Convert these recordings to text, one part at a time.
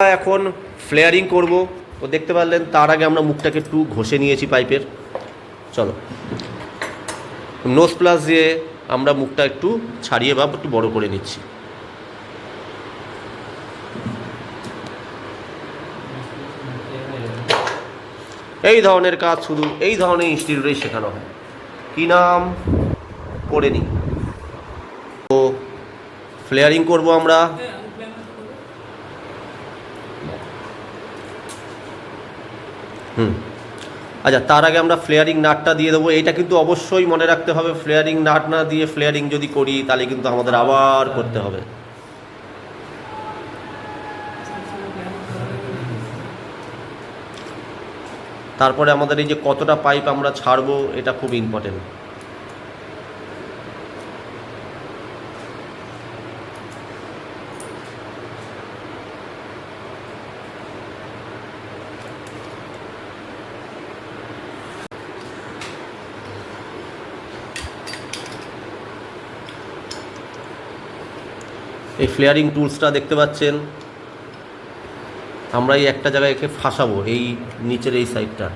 এখন ফ্লেয়ারিং করব। তো দেখতে পারলেন, তার আগে আমরা মুখটাকে একটু ঘষে নিয়েছি পাইপের চলো। নোজ প্লাস দিয়ে আমরা মুখটা একটু ছাড়িয়ে বা একটু বড় করে নিচ্ছি। এই ধরনের কাজ শুধু এই ধরনের ইনস্টিটিউটেই শেখানো হয়। কী নাম? করে নিই। তো ফ্লেয়ারিং করব আমরা। হুম। আচ্ছা তার আগে আমরা ফ্লেয়ারিং নাটটা দিয়ে দেবো। এটা কিন্তু অবশ্যই মনে রাখতে হবে ফ্লেয়ারিং নাট না দিয়ে ফ্লেয়ারিং যদি করি, তাহলে কিন্তু আমাদের আবার করতে হবে। তারপরে আমাদের এই যে কতটা পাইপ আমরা ছাড়বো, এটা খুব ইম্পর্টেন্ট এই ফ্লেয়ারিং টুলসটা দেখতে পাচ্ছেন। আমরা এই একটা জায়গায় একে ফাঁসাবো, এই নিচের এই সাইডটা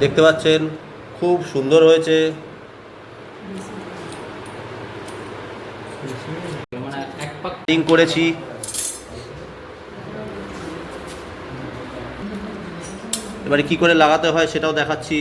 দেখতে পাচ্ছেন খুব সুন্দর হয়েছে। করেছি। এবারে কি করে লাগাতে হয় সেটাও দেখাচ্ছি।